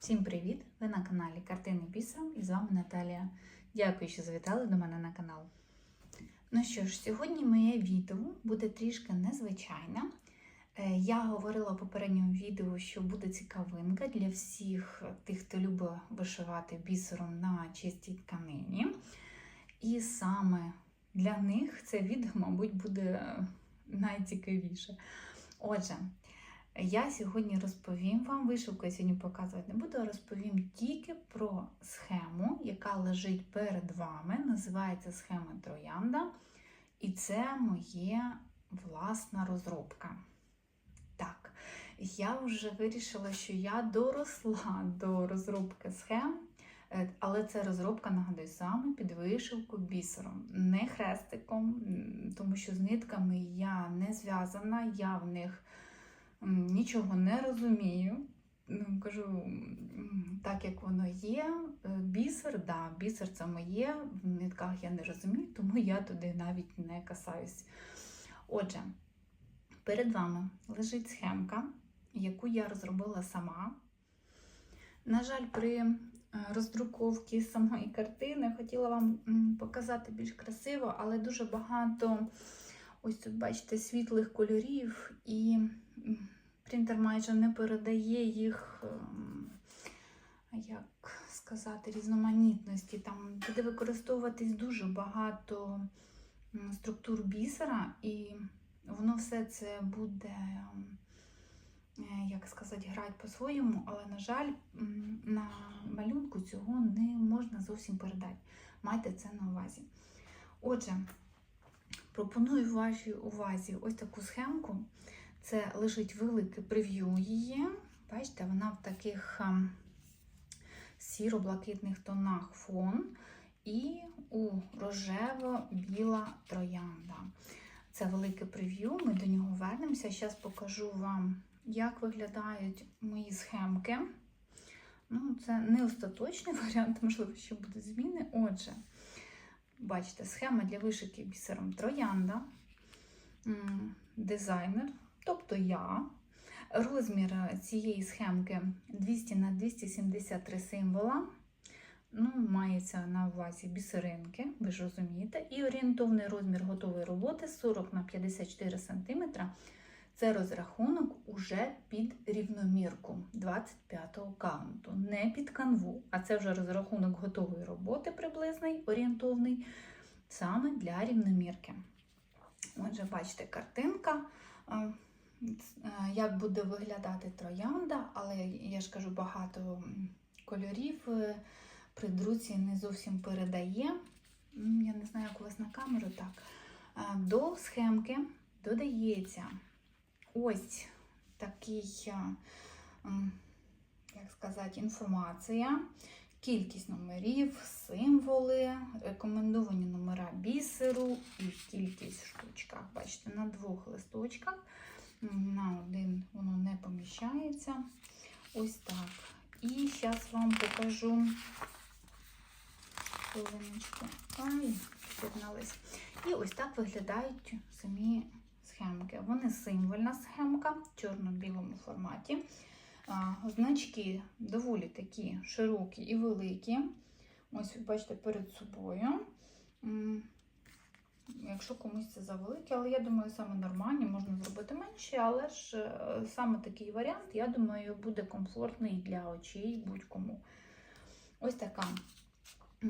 Всім привіт! Ви на каналі Картини Бісером і з вами Наталія. Дякую, що завітали до мене на канал. Ну що ж, сьогодні моє відео буде трішки незвичайне. Е, Я говорила в попередньому відео, що буде цікавинка для всіх тих, хто любить вишивати бісером на чистій тканині. І саме для них це відео, мабуть, буде найцікавіше. Отже, я сьогодні розповім вам, вишивку я сьогодні показувати не буду, а розповім тільки про схему, яка лежить перед вами. Називається схема Троянда. І це моє власна розробка. Так, я вже вирішила, що я доросла до розробки схем, е, але це розробка, нагадую, саме під вишивку бісером, не хрестиком, тому що з нитками я не зв'язана, я в них нічого не розумію. Ну, Кажу, так як воно є, е, бісер, да, бісер це моє, в нитках я не розумію, тому я туди навіть не касаюсь. Отже, перед вами лежить схемка, яку я розробила сама. На жаль, при е, роздруковці самої картини хотіла вам показати більш красиво, але дуже багато ось тут, бачите, світлих кольорів, і принтер майже не передає їх, ем, як сказати, різноманітності. Там буде використовуватись дуже багато структур бісера, і воно все це буде. ем, е, Як сказати, грати по-своєму, але, на жаль, на малюнку цього не можна зовсім передати. Майте це на увазі. Отже, пропоную вашій увазі ось таку схемку. Це лежить велике прев'ю її. Бачите, вона в таких ем, сіро-блакитних тонах фон і у рожево-біла троянда. Це велике прев'ю, ми до нього вернемося. Зараз покажу вам, як виглядають мої схемки. Ну, Це не остаточний варіант, можливо, ще будуть зміни. Отже, бачите, схема для вишивки бісером троянда, дизайнер, тобто я. Розмір цієї схемки 200 на 273 символа. Ну, мається на увазі бісеринки, ви ж розумієте. І орієнтовний розмір готової роботи 40 на 54 см. Це розрахунок уже під рівномірку 25-го каунту, не під канву, а це вже розрахунок готової роботи приблизний, орієнтовний, саме для рівномірки. Отже, бачите, картинка. Е, Як буде виглядати троянда, але я ж кажу, багато кольорів е, при друці не зовсім передає. Я не знаю, як у вас на камеру так. Е, До схемки додається ось такий, як сказати, інформація, кількість номерів, символи, рекомендовані номера бісеру і кількість в штучках. Бачите, на двох листочках. На один воно не поміщається. Ось так. І зараз вам покажу хвилиночку. Ай. І ось так виглядають самі схемки. Вони символьна схемка в чорно-білому форматі. Значки доволі такі широкі і великі. Ось ви бачите перед собою. Якщо комусь це завелике, але я думаю, саме нормальні, можна зробити менше, але ж е, саме такий варіант, я думаю, буде комфортний для очей будь-кому. Ось така е,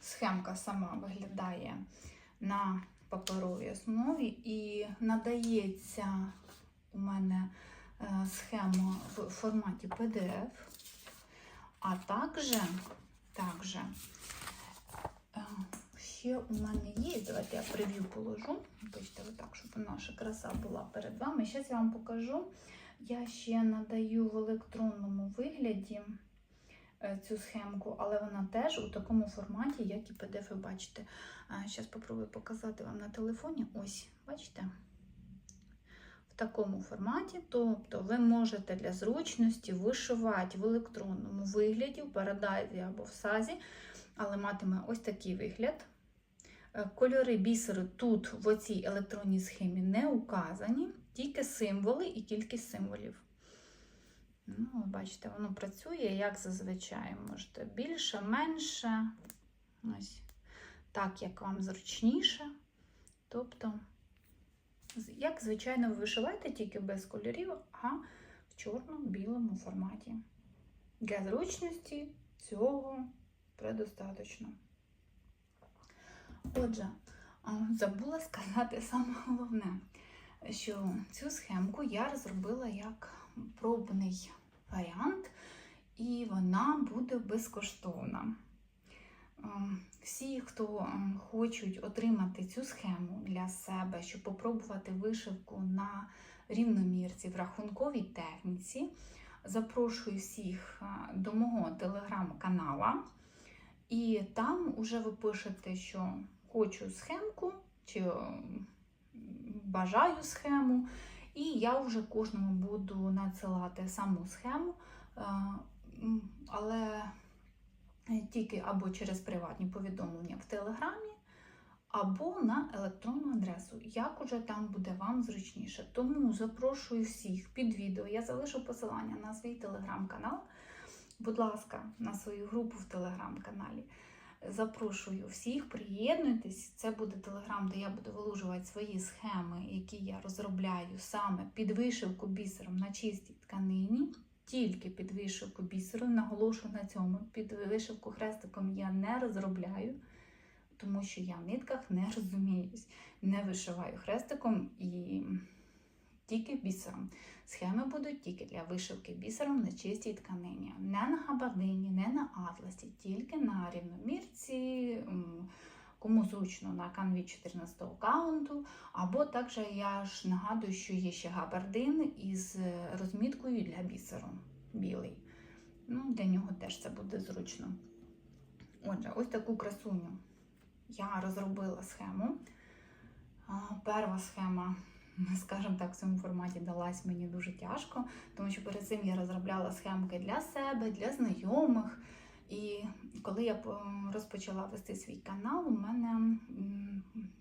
схемка сама виглядає на паперовій основі і надається у мене е, схема в форматі PDF, а також, також ще у мене є, давайте я прев'ю положу, бачите, отак, щоб наша краса була перед вами. Зараз я вам покажу. Я ще надаю в електронному вигляді е, цю схемку, але вона теж у такому форматі, як і PDF, ви бачите. Зараз спробую показати вам на телефоні. Ось, бачите? В такому форматі, тобто ви можете для зручності вишивати в електронному вигляді, в парадайзі або в сазі, але матиме ось такий вигляд. Е, Кольори бісеру тут в оцій електронній схемі не указані, тільки символи і кількість символів. Ну, бачите, воно працює як зазвичай. Можете більше, менше. Ось так, як вам зручніше. Тобто, як звичайно, ви вишиваєте тільки без кольорів, а в чорно-білому форматі. Для зручності цього предостаточно. Отже, забула сказати саме головне, що цю схемку я розробила як пробний варіант, і вона буде безкоштовна. Всі, хто хочуть отримати цю схему для себе, щоб попробувати вишивку на рівномірці в рахунковій техніці, запрошую всіх до мого телеграм-канала. І там уже ви пишете, що хочу схемку, чи ем, бажаю схему. І я вже кожному буду надсилати саму схему, е, але тільки або через приватні повідомлення в Телеграмі, або на електронну адресу, як уже там буде вам зручніше. Тому запрошую всіх під відео. Я залишу посилання на свій телеграм-канал. Будь ласка, на свою групу в телеграм-каналі. Запрошую всіх, приєднуйтесь. Це буде телеграм, де я буду вилужувати свої схеми, які я розробляю саме під вишивку бісером на чистій тканині. Тільки під вишивку бісером, наголошую на цьому. Під вишивку хрестиком я не розробляю, тому що я в нитках не розуміюсь. Не вишиваю хрестиком і тільки бісером. Схеми будуть тільки для вишивки бісером на чистій тканині. Не на габардині, не на атласі, тільки на рівномірці, кому зручно на канві 14 го каунту. Або також я ж нагадую, що є ще габардин із розміткою для бісеру білий. Ну, Для нього теж це буде зручно. Отже, ось таку красуню я розробила схему. Перша схема скажімо так, в цьому форматі далась мені дуже тяжко, тому що перед цим я розробляла схемки для себе, для знайомих. І коли я розпочала вести свій канал, у мене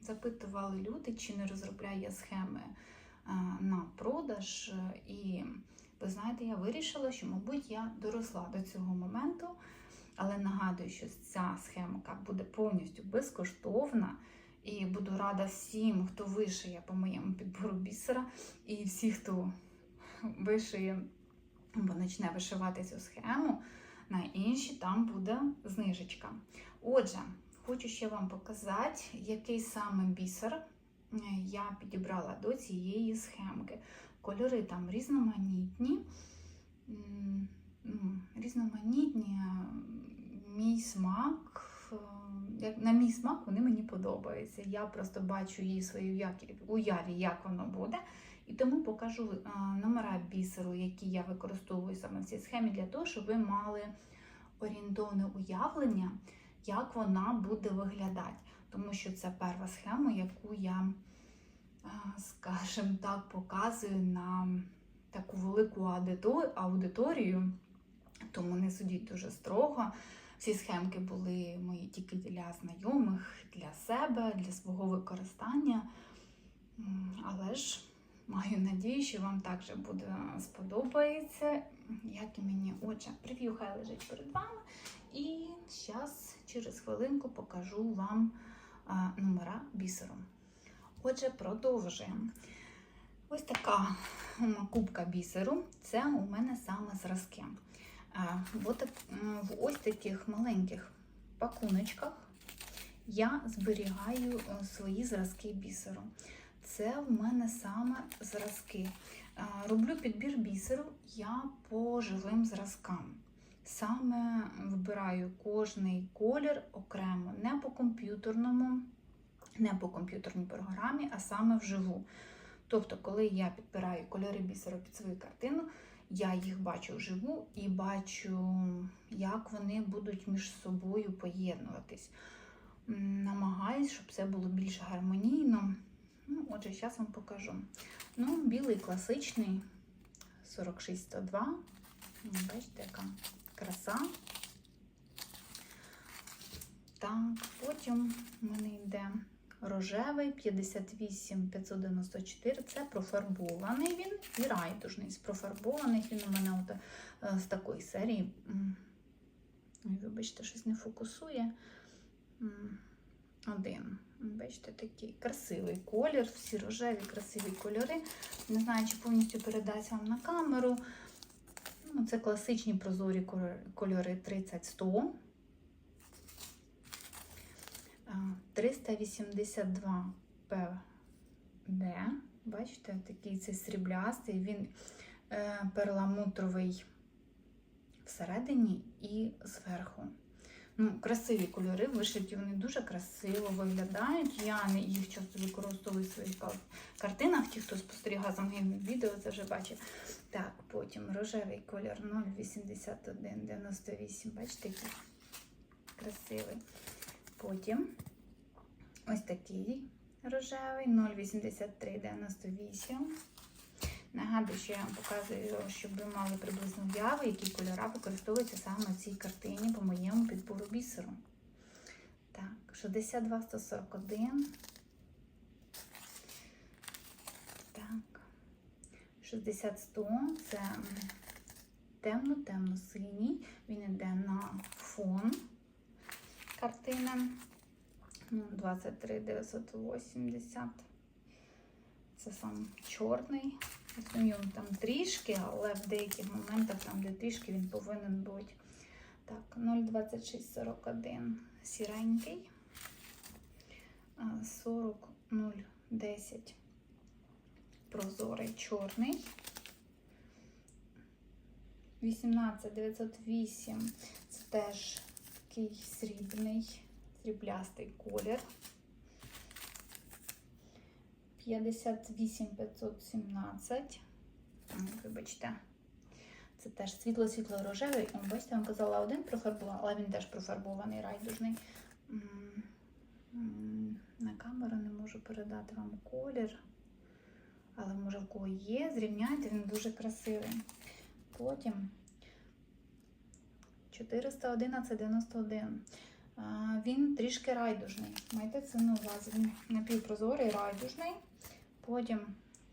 запитували люди, чи не розробляю я схеми на продаж. І ви знаєте, я вирішила, що, мабуть, я доросла до цього моменту, але нагадую, що ця схемка буде повністю безкоштовна. І буду рада всім, хто вишиє по моєму підбору бісера, і всі, хто вишиє або почне вишивати цю схему, на інші там буде знижечка. Отже, хочу ще вам показати, який саме бісер е, я підібрала до цієї схемки. Кольори там різноманітні, м, різноманітні, е, мій смак. Як на мій смак вони мені подобаються. Я просто бачу її свою уяві, як воно буде. І тому покажу е, номера бісеру, які я використовую саме в цій схемі, для того, щоб ви мали орієнтовне уявлення, як вона буде виглядати. Тому що це перша схема, яку я, е, скажімо так, показую на таку велику аудиторію, тому не судіть дуже строго. Ці схемки були мої тільки для знайомих, для себе, для свого використання. Але ж маю надію, що вам також буде сподобається, як і мені. Отже, прев'ю хай лежить перед вами. І зараз через хвилинку покажу вам а, номера бісеру. Отже, продовжуємо. Ось така кубка бісеру. Це у мене саме зразки. В ось таких маленьких пакуночках я зберігаю е, свої зразки бісеру. Це в мене саме зразки. Роблю підбір бісеру я по живим зразкам. Саме вибираю кожний колір окремо, не по комп'ютерному, не по комп'ютерній програмі, а саме вживу. Тобто, коли я підбираю кольори бісеру під свою картину, я їх бачу вживу і бачу, як вони будуть між собою поєднуватись. Намагаюсь, щоб це було більш гармонійно. Ну, отже, зараз вам покажу. Ну, білий класичний 46102. Ну, Бачите, яка краса. Так, потім в мене йде рожевий 58 594. Це профарбований він і райдужний. З профарбованих він у мене от, е, з такої серії. Вибачте, щось не фокусує. Один. Бачите, такий красивий колір, всі рожеві, красиві кольори. Не знаю, чи повністю передасть вам на камеру. Ну, це класичні прозорі кольори 30-100. А, 382 ПД. Бачите, такий цей сріблястий, він е, перламутровий всередині і зверху. Ну, красиві кольори, вишиті вони дуже красиво виглядають. Я їх часто використовую в своїх картинах. Ті, хто спостерігав за моїм відео, це вже бачив. Так, потім рожевий колір 08198. Бачите, який красивий. Потім ось такий рожевий 08398. Nагадую, що я вам показую, щоб ви мали приблизно уяву, які кольори використовуються саме в цій картині по моєму підбору бісеру. Так, 62 141. Так. 60 100 це темно-темно-синій. Він йде на фон картини. Ну, 23 980. Це сам чорний. Розумію, там трішки, але в деяких моментах, там, де трішки, він повинен бути. Так, 02641 сіренький. А, 40 010 прозорий чорний. 18908 це теж такий срібний, сріблястий колір. 58517. Вибачте. Це теж світло-світло рожевий. О, бачите, я вам казала один профарбував, але він теж профарбований райдужний. На камеру не можу передати вам колір. Але може в кого є, зрівняйте, він дуже красивий. Потім 411,91. А, Він трішки райдужний. Майте це на увазі. Він напівпрозорий райдужний. Потім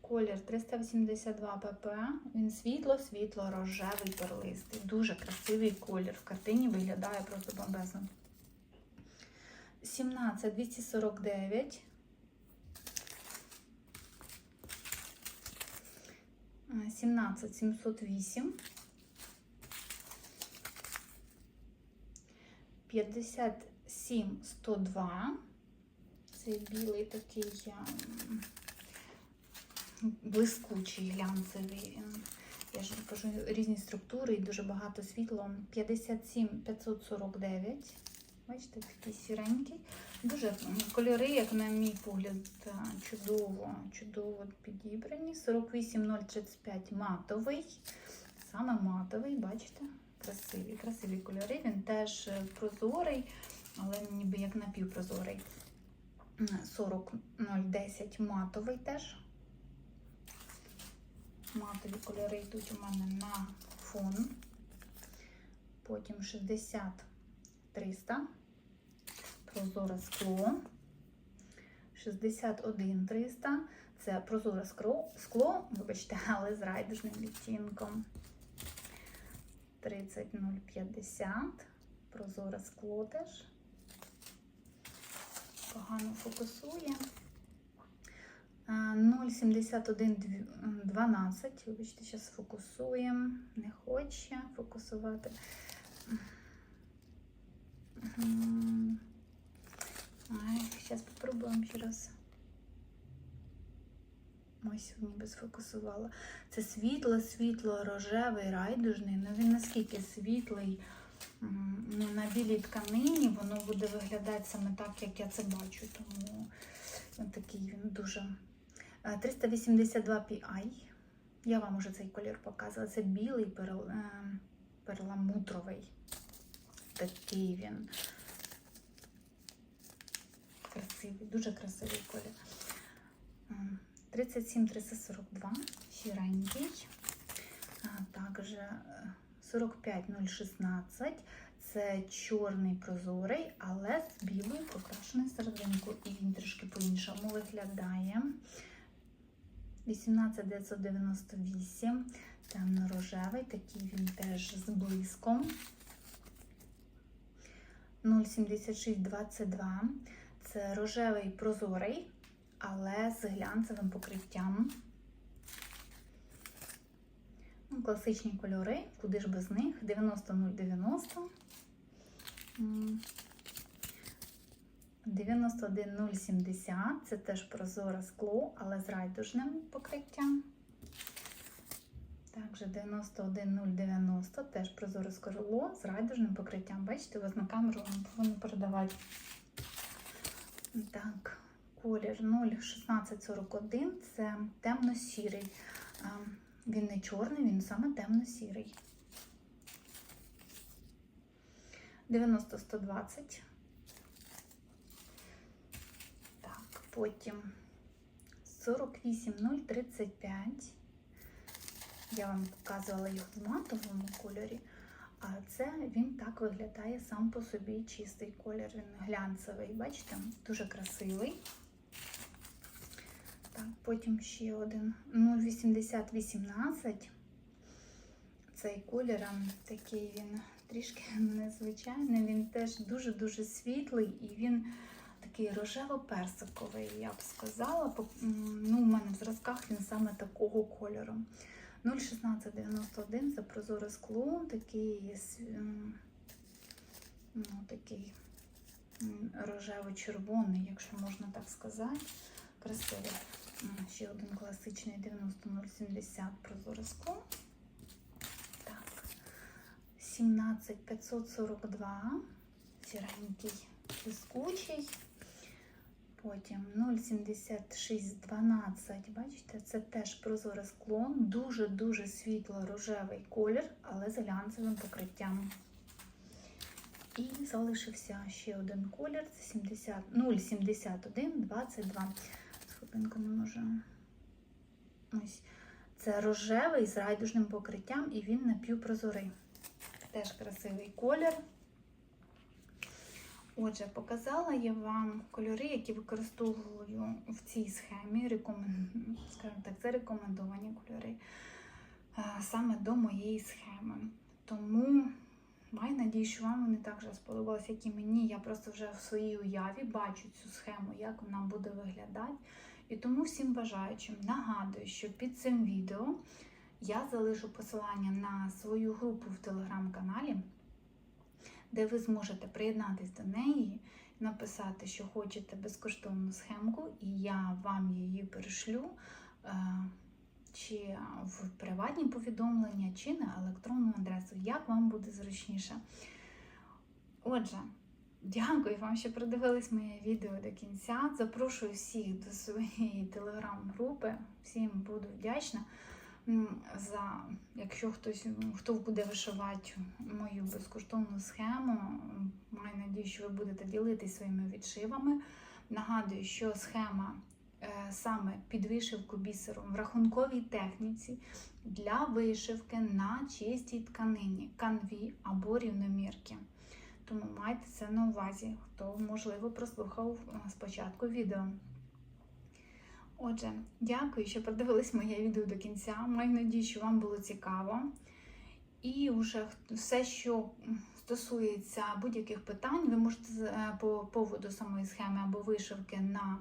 колір 382 pp. Він світло-світло рожевий перлистий. Дуже красивий колір. В картині виглядає просто бомбезно. 17 249. А, 17 708. 57 102. Це білий такий ем, блискучий, глянцевий. Він, Я ж кажу, різні структури і дуже багато світла. 57 549. Бачите, такий сіренький. Дуже кольори, як на мій погляд, е, чудово, чудово підібрані. 48035 матовий. Саме матовий, бачите? Красиві, красиві кольори. Він теж е, прозорий, але ніби як напівпрозорий. 40010 матовий теж. Матові кольори йдуть у мене на фон. Потім 60 300. Прозоре скло. 61 300. Це прозоре скло, скло, вибачте, але з райдужним відтінком. 30050. Прозоре скло теж. Погано фокусує. А, 0,7112. Вибачте, зараз фокусуємо. Не хоче фокусувати. Зараз спробуємо ще раз. Ось ніби сфокусувала. Це світло, світло, рожевий, райдужний. Ну він наскільки світлий, ну, на білій тканині воно буде виглядати саме так, як я це бачу. Тому такий він дуже. Е, 382 PI. Я вам уже цей колір показувала. Це білий перл... е, перламутровий. Такий він. Красивий, дуже красивий колір. М, 37 342, сіренький. А також е, 45 016. Це чорний прозорий, але з білою прокрашеною серединкою. І він трішки по-іншому виглядає. 18998, темно-рожевий, такий він теж з блиском. 07622. Це рожевий прозорий, але з глянцевим покриттям. Ну, Класичні кольори, куди ж без них? 90090. 91070 це теж прозоре скло, але з райдужним покриттям. Також 91090 теж прозоре скло з райдужним покриттям. Бачите, ось на камеру повинно передавати. Так, колір 01641 це темно-сірий. Він не чорний, він саме темно-сірий. 90-120. Так, потім 48035. Я вам показувала їх в матовому кольорі. А це він так виглядає сам по собі чистий колір. Він глянцевий, бачите? Дуже красивий. Так, потім ще один 08018. Цей колір а, такий він трішки незвичайний. Він теж дуже-дуже світлий і він такий рожево-персиковий, я б сказала. Ну, у мене в зразках він саме такого кольору. 01691 це прозоре скло, такий, ну, такий рожево-червоний, якщо можна так сказати. Красивий. Ще один класичний 90070 прозоре скло. Так. 17542. Сіренький блискучий. Потім 07612. Бачите, це теж прозоре скло, дуже-дуже світло-рожевий колір, але з глянцевим покриттям. І залишився ще один колір це 70, 07122. Схопинку не можу. Ось. Це рожевий з райдужним покриттям, і він напівпрозорий. Теж красивий колір. Отже, показала я вам кольори, які використовую в цій схемі. Рекомен... Скажімо так, це рекомендовані кольори е, саме до моєї схеми. Тому маю надію, що вам вони також сподобалися, як і мені. Я просто вже в своїй уяві бачу цю схему, як вона буде виглядати. І тому всім бажаючим нагадую, що під цим відео я залишу посилання на свою групу в телеграм-каналі де ви зможете приєднатись до неї, написати, що хочете безкоштовну схемку, і я вам її перешлю е, чи в приватні повідомлення, чи на електронну адресу, як вам буде зручніше. Отже, дякую вам, що придивились моє відео до кінця. Запрошую всіх до своєї телеграм-групи. Всім буду вдячна за якщо хтось хто буде вишивати мою безкоштовну схему. Маю надію, що ви будете ділитися своїми відшивами. Нагадую, що схема е, саме під вишивку бісером в рахунковій техніці для вишивки на чистій тканині, канві або рівномірки. Тому майте це на увазі, хто, можливо, прослухав е, спочатку відео. Отже, дякую, що продивились моє відео до кінця. Маю надію, що вам було цікаво. І вже все, що стосується будь-яких питань, ви можете е, по поводу самої схеми або вишивки на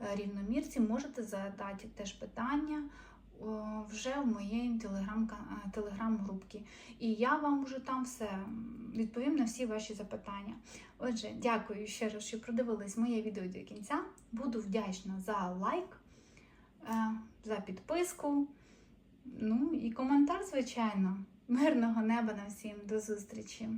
е, рівномірці, можете задати теж питання вже в моїй телеграм, телеграм-групці. І я вам вже там все відповім на всі ваші запитання. Отже, дякую ще раз, що продивились моє відео до кінця. Буду вдячна за лайк, е, за підписку. Ну і коментар, звичайно. Мирного неба на всім. До зустрічі!